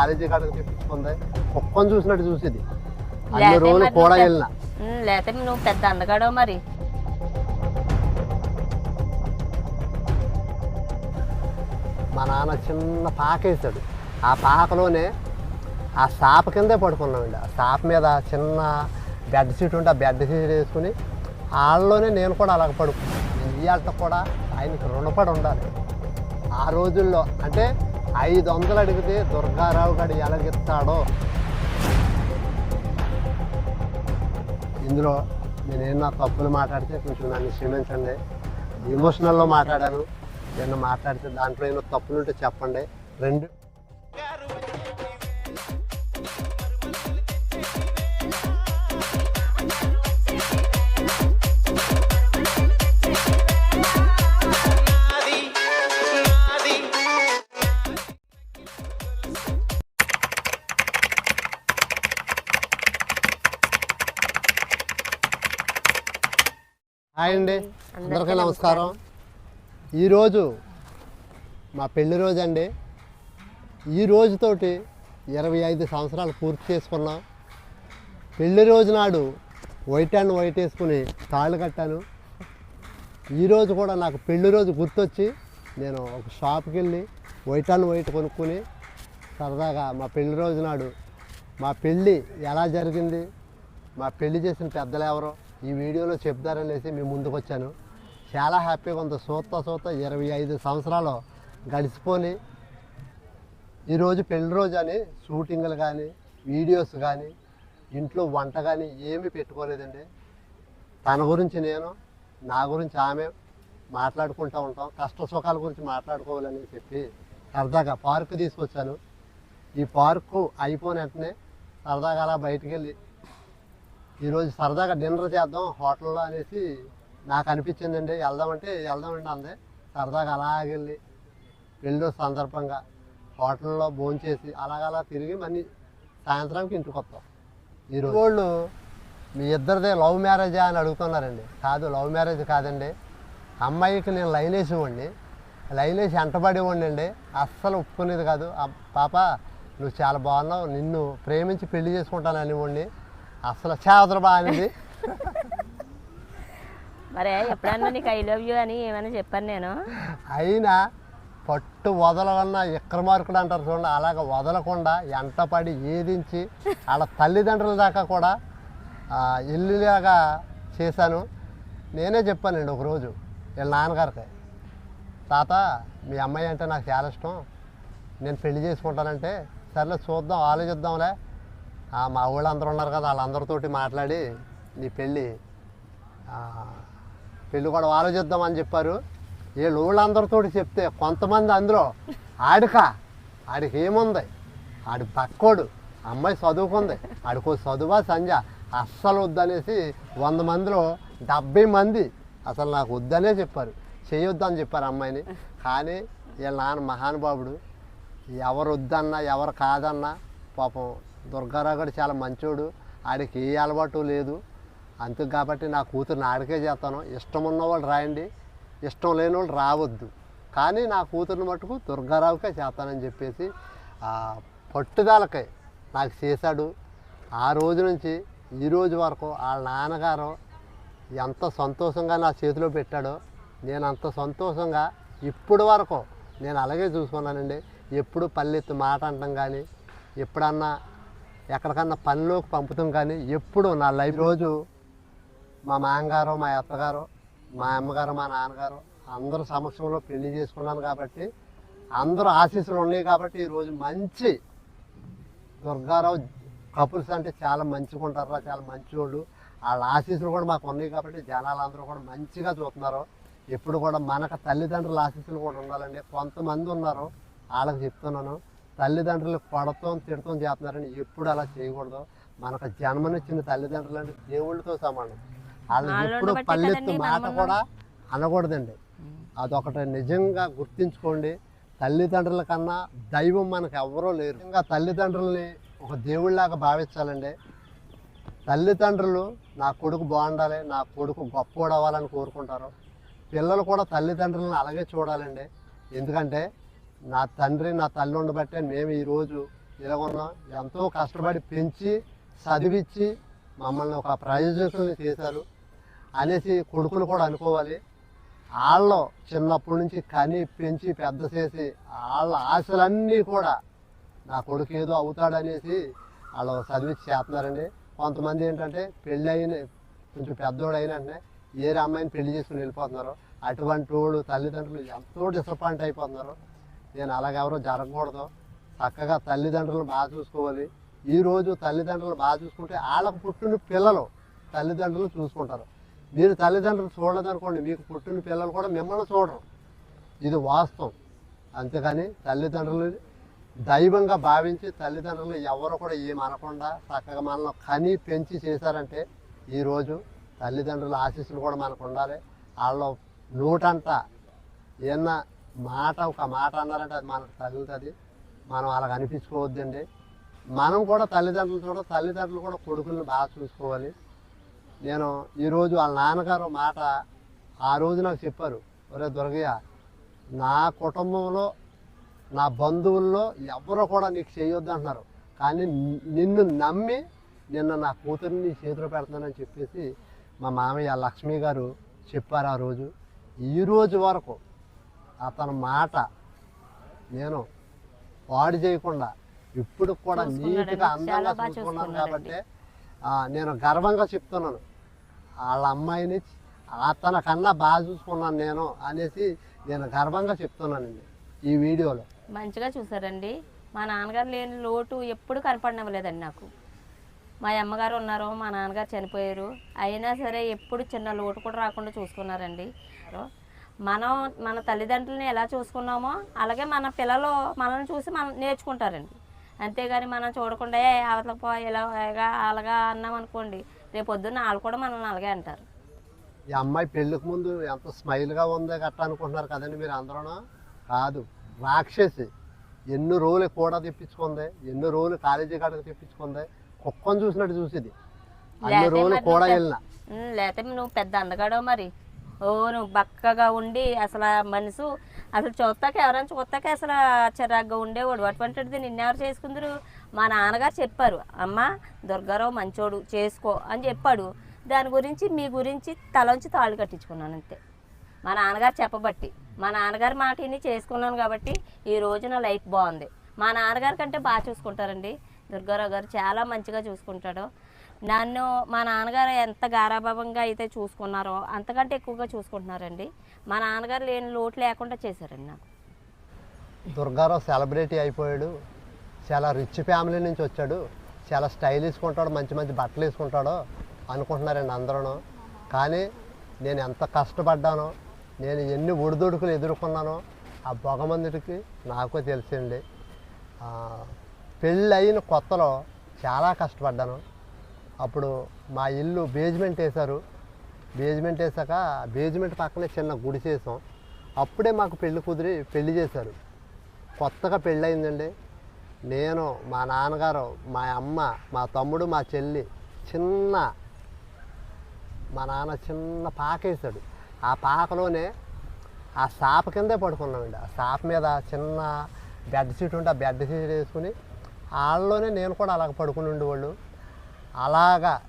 College కాడికి తెప్పించుకుంది కుక్కను చూసినట్టు చూసేది. అన్ని రోజులు కూడా వెళ్ళిన లేకపోతే నువ్వు పెద్ద అందగాడో మరి. మా నాన్న చిన్న పాక వేసాడు ఆ పాకలోనే ఆ సాప కిందే పడుకున్నామండి. ఆ సాప మీద చిన్న బెడ్ షీట్ ఉంటే ఆ బెడ్ షీట్ వేసుకుని వాళ్ళలోనే నేను కూడా అలాగ పడుకున్నాను. ఇవాళ కూడా ఆయనకి రుణపడి ఉండాలి. ఆ రోజుల్లో అంటే ఐదు వందలు అడిగితే దుర్గారావు గారు ఎలాగిస్తాడో ఇందులో నేనేమన్నా తప్పులు మాట్లాడితే కొంచెం నన్ను క్షమించండి. ఎమోషనల్లో మాట్లాడాను. నేను మాట్లాడితే దాంట్లో ఏమైనా తప్పులు ఉంటే చెప్పండి. రెండు హాయ్ అండి అందరికీ నమస్కారం. ఈరోజు మా పెళ్ళి రోజు అండి ఈ రోజుతోటి ఇరవై ఐదు సంవత్సరాలు పూర్తి చేసుకున్నాం. పెళ్ళి రోజు నాడు వైట్ అండ్ వైట్ వేసుకుని తాళ్ళు కట్టాను. ఈరోజు కూడా నాకు పెళ్ళి రోజు గుర్తొచ్చి నేను ఒక షాప్కి వెళ్ళి వైట్ అండ్ వైట్ కొనుక్కొని సరదాగా మా పెళ్ళి రోజు నాడు మా పెళ్ళి ఎలా జరిగింది? మా పెళ్ళి చేసిన పెద్దలు ఎవరో? ఈ వీడియోలో చెప్తారనేసి మేము ముందుకు వచ్చాను చాలా హ్యాపీగా ఉంది. సూత సూత ఇరవై ఐదు సంవత్సరాలు గడిచిపోని ఈరోజు పెళ్ళి రోజు అని షూటింగ్లు కానీ వీడియోస్ కానీ ఇంట్లో వంట కానీ ఏమీ పెట్టుకోలేదండి. తన గురించి నేను నా గురించి ఆమె మాట్లాడుకుంటూ ఉంటాం. కష్ట సుఖాల గురించి మాట్లాడుకోవాలని చెప్పి సరదాగా పార్కు తీసుకొచ్చాను. ఈ పార్కు అయిపోయిన వెంటనే సరదాగా అలా బయటికి వెళ్ళి ఈరోజు సరదాగా డిన్నర్ చేద్దాం హోటల్లో అనేసి నాకు అనిపించిందండి. వెళ్దామంటే వెళ్దామండి అంది. సరదాగా అలాగెళ్ళి వెళ్ళి సందర్భంగా హోటల్లో భోంచేసి అలాగలా తిరిగి మళ్ళీ సాయంత్రానికి ఇంటికి వస్తాం. ఈరోజు వాళ్ళు మీ ఇద్దరిదే లవ్ మ్యారేజా అని అడుగుతున్నారండి. కాదు లవ్ మ్యారేజ్ కాదండి. అమ్మాయికి నేను లైన్ వేసేవాడిని లైన్ వేసి వెంటబడేవాడిని అండి. అస్సలు ఒప్పుకునేది కాదు. పాప నువ్వు చాలా బాగున్నావు. నిన్ను ప్రేమించి పెళ్ళి చేసుకుంటాను అనేవాడిని అసలు చావతలు బాగానేది మరే ఎప్పుడన్నా నీకు ఐ లవ్ యూ అని ఏమైనా చెప్పాను నేను. అయినా పట్టు వదలవన్నా విక్రమార్కుడు అంటారు చూడండి అలాగ వదలకుండా ఎంటపడి ఏదించి వాళ్ళ తల్లిదండ్రుల దాకా కూడా ఇల్లులాగా చేశాను. నేనే చెప్పానండి ఒకరోజు వీళ్ళ నాన్నగారికి. తాత మీ అమ్మాయి అంటే నాకు చాలా ఇష్టం. నేను పెళ్ళి చేసుకుంటానంటే సర్లే చూద్దాం ఆలోచిద్దాంలే. మా ఊళ్ళో అందరూ ఉన్నారు కదా వాళ్ళందరితోటి మాట్లాడి నీ పెళ్ళి పెళ్ళి కూడా ఆలోచిద్దామని చెప్పారు. వీళ్ళు ఊళ్ళందరితో చెప్తే కొంతమంది అందులో ఆడిక ఆడికి ఏముంది ఆడి పక్కోడు అమ్మాయి చదువుకుంది ఆడికో చదువా సంజ అస్సలు వద్దనేసి వంద మందిలో డెబ్బై మంది అసలు నాకు వద్దనే చెప్పారు. చేయొద్దని చెప్పారు అమ్మాయిని. కానీ వీళ్ళ నాన్న మహానుభావుడు ఎవరు వద్దన్నా ఎవరు కాదన్నా పాపం దుర్గారావు గారు చాలా మంచోడు. ఆడికి ఏ అలవాటు లేదు. అంతే కాబట్టి నా కూతురు ఆడికే చేస్తాను. ఇష్టం ఉన్నవాళ్ళు రాయండి. ఇష్టం లేని వాళ్ళు రావద్దు. కానీ నా కూతురుని మటుకు దుర్గారావుకే చేస్తానని చెప్పేసి పట్టుదలకే పట్టుదలకై నాకు చేశాడు. ఆ రోజు నుంచి ఈ రోజు వరకు వాళ్ళ నాన్నగారు ఎంత సంతోషంగా నా చేతిలో పెట్టాడో నేను అంత సంతోషంగా ఇప్పుడు వరకు నేను అలాగే చూసుకున్నానండి. ఎప్పుడు పల్లెత్తు మాట అంటాం కానీ ఎప్పుడన్నా ఎక్కడికన్నా పనిలోకి పంపుతాం కానీ ఎప్పుడు నా లైఫ్ రోజు మా మామగారు మా అత్తగారు మా అమ్మగారు మా నాన్నగారు అందరూ సమక్షంలో పెళ్ళి చేసుకున్నాను కాబట్టి అందరూ ఆశీస్సులు ఉన్నాయి కాబట్టి ఈరోజు మంచి దుర్గారావు కపుల్స్ అంటే చాలా మంచిగా ఉంటారు చాలా మంచివాళ్ళు వాళ్ళ ఆశీస్సులు కూడా మాకు ఉన్నాయి కాబట్టి జనాలందరూ కూడా మంచిగా చూస్తున్నారు. ఎప్పుడు కూడా మనకు తల్లిదండ్రుల ఆశీస్సులు కూడా ఉండాలండి. కొంతమంది ఉన్నారు వాళ్ళకి చెప్తున్నాను. తల్లిదండ్రులు కొడతాం తిడతాం చేస్తున్నారని ఎప్పుడు అలా చేయకూడదు. మనకు జన్మనిచ్చిన తల్లిదండ్రులు అంటే దేవుళ్ళతో సమానం. వాళ్ళు ఎప్పుడు పల్లెత్తు మాట కూడా అనకూడదండి. అదొకటి నిజంగా గుర్తించుకోండి. తల్లిదండ్రుల కన్నా దైవం మనకు ఎవరూ లేరు. ఇంకా తల్లిదండ్రుల్ని ఒక దేవుళ్ళలాగా భావించాలండి. తల్లిదండ్రులు నా కొడుకు బాగుండాలి నా కొడుకు గొప్పోడు అవ్వాలని కోరుకుంటారు. పిల్లలు కూడా తల్లిదండ్రులను అలాగే చూడాలండి. ఎందుకంటే నా తండ్రి నా తల్లి ఉండబట్టే మేము ఈరోజు ఇలాగున్నాం ఎంతో కష్టపడి పెంచి చదివించి మమ్మల్ని ఒక ప్రయోజకుల్ని చేశారు అనేసి కొడుకులు కూడా అనుకోవాలి. వాళ్ళు చిన్నప్పటి నుంచి కని పెంచి పెద్ద చేసి వాళ్ళ ఆశలన్నీ కూడా నా కొడుకు ఏదో అవుతాడనేసి వాళ్ళు చదివించి చేస్తున్నారండి. కొంతమంది ఏంటంటే పెళ్ళి అయిన కొంచెం పెద్దోడు ఏ అమ్మాయిని పెళ్ళి చేసుకుని వెళ్ళిపోతున్నారు. అటువంటి వాళ్ళు తల్లిదండ్రులు ఎంతో డిసప్పాయింట్ అయిపోతున్నారు. నేను అలాగెవరో జరగకూడదు. చక్కగా తల్లిదండ్రులు బాగా చూసుకోవాలి. ఈరోజు తల్లిదండ్రులు బాగా చూసుకుంటే వాళ్ళకు పుట్టిన పిల్లలు తల్లిదండ్రులు చూసుకుంటారు. మీరు తల్లిదండ్రులు చూడలేదనుకోండి మీకు పుట్టిన పిల్లలు కూడా మిమ్మల్ని చూడరు. ఇది వాస్తవం. అంతేకాని తల్లిదండ్రులు దైవంగా భావించి తల్లిదండ్రులు ఎవరు కూడా ఏమనకుండా చక్కగా మనల్ని కని పెంచి చేశారంటే ఈరోజు తల్లిదండ్రుల ఆశీస్సులు కూడా మనకు ఉండాలి. వాళ్ళ నోటంట ఏమన్నా మాట ఒక మాట అన్నారంటే అది మనకు తగులుతుంది. మనం అలా అనిపించుకోవద్దండి. మనం కూడా తల్లిదండ్రులు కూడా తల్లిదండ్రులు కూడా కొడుకుల్ని బాగా చూసుకోవాలి. నేను ఈరోజు వాళ్ళ నాన్నగారు మాట ఆ రోజు నాకు చెప్పారు. ఒరే దుర్గయ్య నా కుటుంబంలో నా బంధువుల్లో ఎవరు కూడా నీకు చేయొద్దు అంటున్నారు కానీ నిన్ను నమ్మి నిన్న నా కూతుర్ని చేతులు చేతిలో పెడుతున్నానని చెప్పేసి మా మామయ్య లక్ష్మి గారు చెప్పారు ఆ రోజు. ఈ రోజు వరకు అతని మాట నేను పాడు చేయకుండా ఇప్పుడు కూడా. నీట్గా అందంగా చూసుకున్నాను. కాబట్టి నేను గర్వంగా చెప్తున్నాను. వాళ్ళ అమ్మాయిని అతన కన్నా బాగా చూసుకున్నాను నేను అనేసి నేను గర్వంగా చెప్తున్నానండి ఈ వీడియోలో. మంచిగా చూసారండి. మా నాన్నగారు లేని లోటు ఎప్పుడు కనపడనివ్వలేదండి నాకు. మా అమ్మగారు ఉన్నారు మా నాన్నగారు చనిపోయారు. అయినా సరే ఎప్పుడు చిన్న లోటు కూడా రాకుండా చూసుకున్నారండి. మనం మన తల్లిదండ్రులని ఎలా చూసుకున్నామో అలాగే మన పిల్లలు మనల్ని చూసి మనం నేర్చుకుంటారండి. అంతేగాని మనం చూడకుండా "ఏ, అవతలకు పో ఇలా అలాగా అన్నాం అనుకోండి రేపు పొద్దున్న వాళ్ళు కూడా మనల్ని అలాగే అంటారు. ఈ అమ్మాయి పెళ్ళికి ముందు ఎంత స్మైల్గా ఉందో గట్ట అనుకుంటున్నారు కదండి మీరు అందరూ కాదు రాక్షసి. ఎన్ని రోజులు కూడా తెప్పించుకుంది ఎన్ని రోజులు కాలేజీ కాడకు తెప్పించుకుంది కుక్కను చూసినట్టు చూసేది. అన్ని రోజులు కూడా వెళ్ళిన. లేతే నువ్వు పెద్ద అందగాడో మరి. ఓ నువ్వు బక్కగా ఉండి అసలు మనసు అసలు చూస్తాక ఎవరైనా చూస్తాక అసలు చిరాగ్గా ఉండేవాడు. అటువంటిది నిన్నెవరు చేసుకుందరు? మా నాన్నగారు చెప్పారు. అమ్మ దుర్గారావు మంచోడు చేసుకో అని చెప్పాడు. దాని గురించి మీ గురించి తలంచి తాళ్ళు కట్టించుకున్నాను అంతే. మా నాన్నగారు చెప్పబట్టి. మా నాన్నగారు మాట విని చేసుకున్నాను కాబట్టి ఈ రోజు నా లైఫ్ బాగుంది. మా నాన్నగారి కంటే బాగా చూసుకుంటారండి. దుర్గారావు గారు చాలా మంచిగా చూసుకుంటాడు. నన్ను మా నాన్నగారు ఎంత గారాభావంగా అయితే చూసుకున్నారో అంతకంటే ఎక్కువగా చూసుకుంటున్నారండి. మా నాన్నగారు లేని లోటు లేకుండా చేశారండి నాకు. దుర్గారావు సెలబ్రిటీ అయిపోయాడు. చాలా రిచ్ ఫ్యామిలీ నుంచి వచ్చాడు. చాలా స్టైల్ వేసుకుంటాడు మంచి మంచి బట్టలు వేసుకుంటాడు అనుకుంటున్నారండి అందరూ కానీ నేను ఎంత కష్టపడ్డానో నేను ఎన్ని ఒడిదొడుకులు ఎదుర్కొన్నానో ఆ భగవంతుడికి నాకు తెలిసింది. పెళ్ళి అయిన కొత్తలో చాలా కష్టపడ్డాను. అప్పుడు మా ఇల్లు బేజ్మెంట్ వేశారు. బేజ్మెంట్ వేసాక బేజ్మెంట్ పక్కనే చిన్న గుడి చేసాం. అప్పుడే మాకు పెళ్ళి కుదిరి పెళ్ళి చేశారు. కొత్తగా పెళ్ళయిందండి. నేను మా నాన్నగారు మా అమ్మ మా తమ్ముడు మా చెల్లి చిన్న మా నాన్న చిన్న పాక వేసాడు ఆ పాకలోనే ఆ సాప కిందే పడుకున్నామండి. ఆ సాప మీద చిన్న బెడ్ షీట్ ఉంటే ఆ బెడ్ షీట్ వేసుకుని వాళ్ళలోనే నేను కూడా అలాగ పడుకుని ఉండేవాళ్ళు. అలాగా.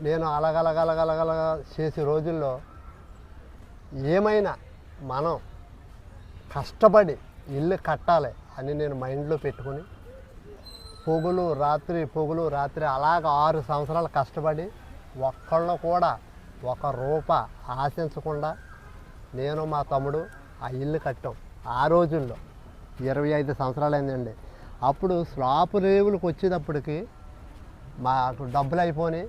నేను అలగలగలగలగలగా చేసే రోజుల్లో ఏమైనా మనం కష్టపడి ఇల్లు కట్టాలి అని నేను మైండ్లో పెట్టుకుని పొగులు రాత్రి పొగులు రాత్రి అలాగ ఆరు సంవత్సరాలు కష్టపడి ఒక్కళ్ళు కూడా ఒక రూప ఆశించకుండా నేను మా తమ్ముడు ఆ ఇల్లు కట్టాం. ఆ రోజుల్లో ఇరవై ఐదు సంవత్సరాలు అయిందండి అప్పుడు స్లాపు రేవులకు వచ్చేటప్పటికి మాకు డబ్బులు అయిపోయి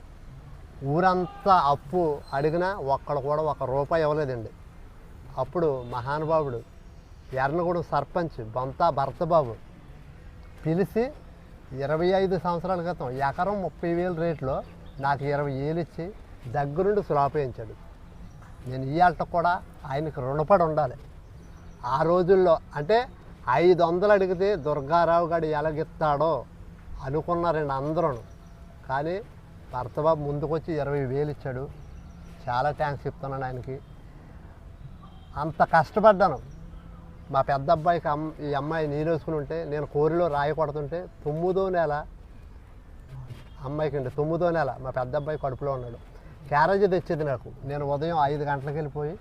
ఊరంతా అప్పు అడిగినా ఒక్కడు కూడా ఒక రూపాయి ఇవ్వలేదండి. అప్పుడు మహానుభావుడు ఎర్నగూడెం సర్పంచ్ బొంతా భరతబాబు పిలిచి ఇరవై ఐదు సంవత్సరాల క్రితం ఎకరం ముప్పై వేలు రేట్లో నాకు ఇరవై వేలు ఇచ్చి దగ్గరుండి సులాపయించాడు నేను ఇవాళ కూడా ఆయనకు రుణపడి ఉండాలి. ఆ రోజుల్లో అంటే ఐదు వందలు అడిగితే దుర్గారావు గారు ఎలాగిస్తాడో అనుకున్నారండి అందరూ కానీ భర్తబాబు ముందుకొచ్చి ఇరవై వేలు ఇచ్చాడు. చాలా థ్యాంక్స్ చెప్తున్నాను ఆయనకి. అంత కష్టపడ్డాను. మా పెద్ద అబ్బాయికి అమ్ ఈ అమ్మాయి నీరు వేసుకుని ఉంటే నేను కోరిలో రాయి కొడుతుంటే తొమ్మిదో నెల అమ్మాయికి అండి తొమ్మిదో నెల మా పెద్ద అబ్బాయి కడుపులో ఉన్నాడు. క్యారేజీ తెచ్చేది నాకు. నేను ఉదయం ఐదు గంటలకు వెళ్ళిపోయి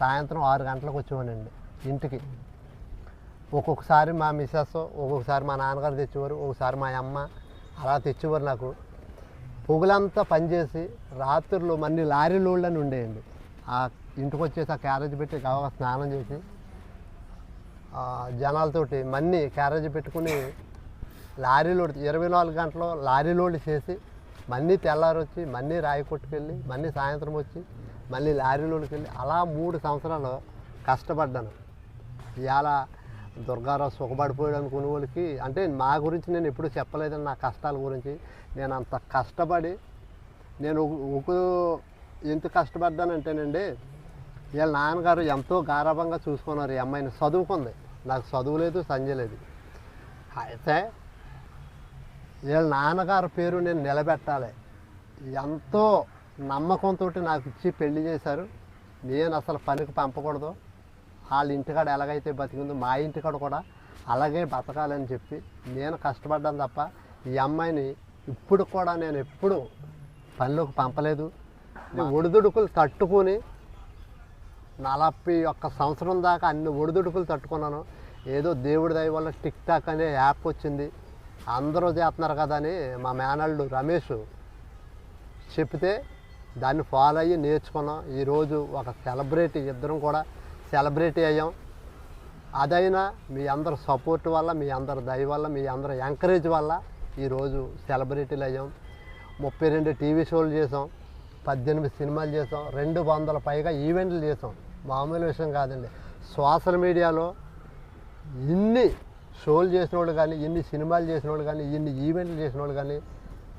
సాయంత్రం ఆరు గంటలకు వచ్చేవానండి ఇంటికి. ఒక్కొక్కసారి మా మిస్సెస్ ఒక్కొక్కసారి మా నాన్నగారు తెచ్చేవారు ఒకసారి మా అమ్మ అలా తెచ్చేవారు నాకు. పొగులంతా పనిచేసి రాత్రులు మన్ని లారీలోళ్ళని ఉండేయండి. ఆ ఇంటికి వచ్చేసి ఆ క్యారేజ్ పెట్టి గవగా స్నానం చేసి జనాలతోటి మన్ని క్యారేజ్ పెట్టుకుని లారీలోడ్ ఇరవై నాలుగు గంటలు లారీలోడ్ చేసి మళ్ళీ తెల్లారి వచ్చి మన్నీ రాయి కొట్టుకెళ్ళి మళ్ళీ సాయంత్రం వచ్చి మళ్ళీ లారీలోకి వెళ్ళి అలా మూడు సంవత్సరాలు కష్టపడ్డాను. ఇవాళ దుర్గారావు సుఖపడిపోయాడు అనుకునే వాళ్ళకి అంటే మా గురించి నేను ఎప్పుడు చెప్పలేదని నా కష్టాల గురించి. నేను అంత కష్టపడి నేను ఒక- ఎంత కష్టపడ్డానంటేనండి వీళ్ళ నాన్నగారు ఎంతో గారాభంగా చూసుకున్నారు ఈ అమ్మాయిని చదువుకుంది. నాకు చదువు లేదు సంజయ్ లేదు. అయితే వీళ్ళ నాన్నగారి పేరు నేను నిలబెట్టాలి. ఎంతో నమ్మకంతో నాకు ఇచ్చి పెళ్ళి చేశారు. నేను అసలు పనికి పంపకూడదు. వాళ్ళ ఇంటికాడ ఎలాగైతే బతికిందో మా ఇంటికాడ కూడా అలాగే బతకాలని చెప్పి నేను కష్టపడ్డాను తప్ప ఈ అమ్మాయిని ఇప్పుడు కూడా నేను ఎప్పుడు పనిలోకి పంపలేదు. ఒడిదుడుకులు తట్టుకొని నలభై ఒక్క సంవత్సరం దాకా అన్ని ఒడిదుడుకులు తట్టుకున్నాను. ఏదో దేవుడి దయ వల్ల టిక్ టాక్ అనే యాప్ వచ్చింది. అందరూ చేస్తున్నారు కదా అని మా మేనల్డు రమేష్ చెప్తే దాన్ని ఫాలో అయ్యి నేర్చుకున్నాం. ఈరోజు ఒక సెలబ్రిటీ ఇద్దరం కూడా సెలబ్రిటీ అయ్యాం. అదైనా మీ అందరి సపోర్ట్ వల్ల మీ అందరి దయ వల్ల మీ అందరి ఎంకరేజ్ వల్ల ఈరోజు సెలబ్రిటీలు అయ్యాం. ముప్పై రెండు టీవీ షోలు చేసాం పద్దెనిమిది సినిమాలు చేసాం రెండు వందల పైగా ఈవెంట్లు చేసాం. మామూలు విషయం కాదండి. సోషల్ మీడియాలో ఇన్ని షోలు చేసిన వాళ్ళు కానీ ఇన్ని సినిమాలు చేసిన వాళ్ళు కానీ ఇన్ని ఈవెంట్లు చేసిన వాళ్ళు కానీ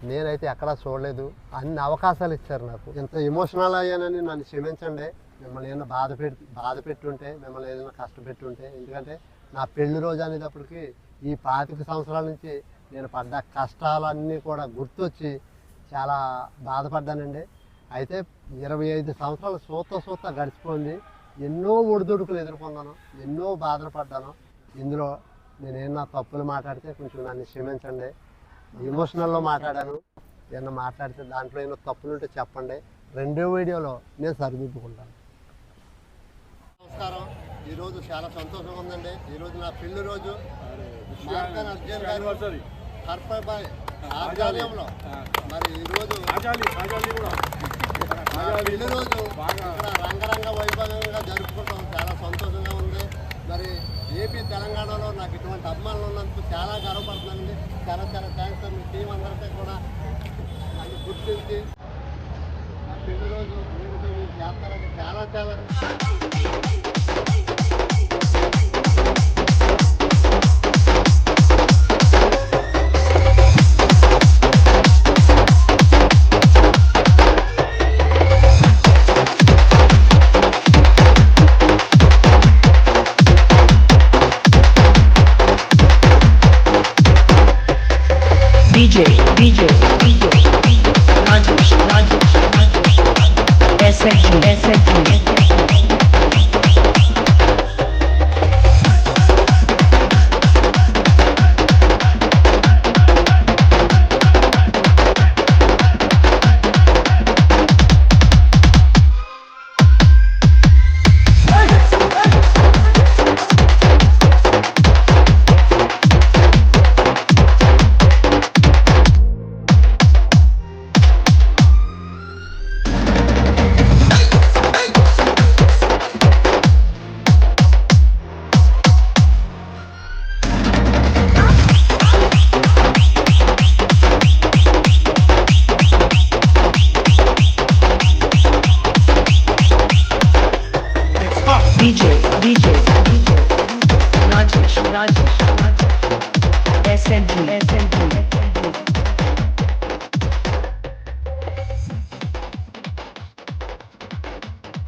నేనైతే ఎక్కడా చూడలేదు. అన్ని అవకాశాలు ఇచ్చారు నాకు. ఇంత ఎమోషనల్ అయ్యానని నన్ను క్షమించండి. మిమ్మల్ని ఏమైనా బాధ పెట్టి బాధ పెట్టుంటే మిమ్మల్ని ఏదైనా కష్టపెట్టుంటే ఎందుకంటే నా పెళ్ళి రోజు అనేటప్పటికి ఈ పాతిక సంవత్సరాల నుంచి నేను పడ్డ కష్టాలన్నీ కూడా గుర్తొచ్చి చాలా బాధపడ్డానండి. అయితే ఇరవై ఐదు సంవత్సరాలు సూత సూత గడిచిపోయింది. ఎన్నో ఒడిదుడుకులు ఎదుర్కొన్నాను ఎన్నో బాధలు పడ్డాను. ఇందులో నేనేమన్నా తప్పులు మాట్లాడితే కొంచెం నన్ను క్షమించండి. ఎమోషనల్లో మాట్లాడాను. ఏమన్నా మాట్లాడితే దాంట్లో ఏమైనా తప్పులు ఉంటే చెప్పండి. రెండో వీడియోలో నేను సరిదిద్దుకుంటాను. నమస్కారం. ఈరోజు చాలా సంతోషంగా ఉందండి. ఈరోజు నా పెళ్ళి రోజు. మార్కన్ అర్జున్ గారు హర్పబాయ్ ఆధ్వర్యంలో మరి ఈరోజు పెళ్ళి రోజు రంగరంగ వైభవంగా జరుపుకుంటాం. చాలా సంతోషంగా ఉంది. మరి ఏపీ తెలంగాణలో నాకు ఇటువంటి అభిమానులు ఉన్నందుకు చాలా గర్వపడుతున్నానండి. చాలా చాలా థ్యాంక్స్ మీ టీం అందరికీ కూడా నన్ను గుర్తించి నా పెళ్ళి రోజు మీరు చేస్తారని చాలా చాలా DJ,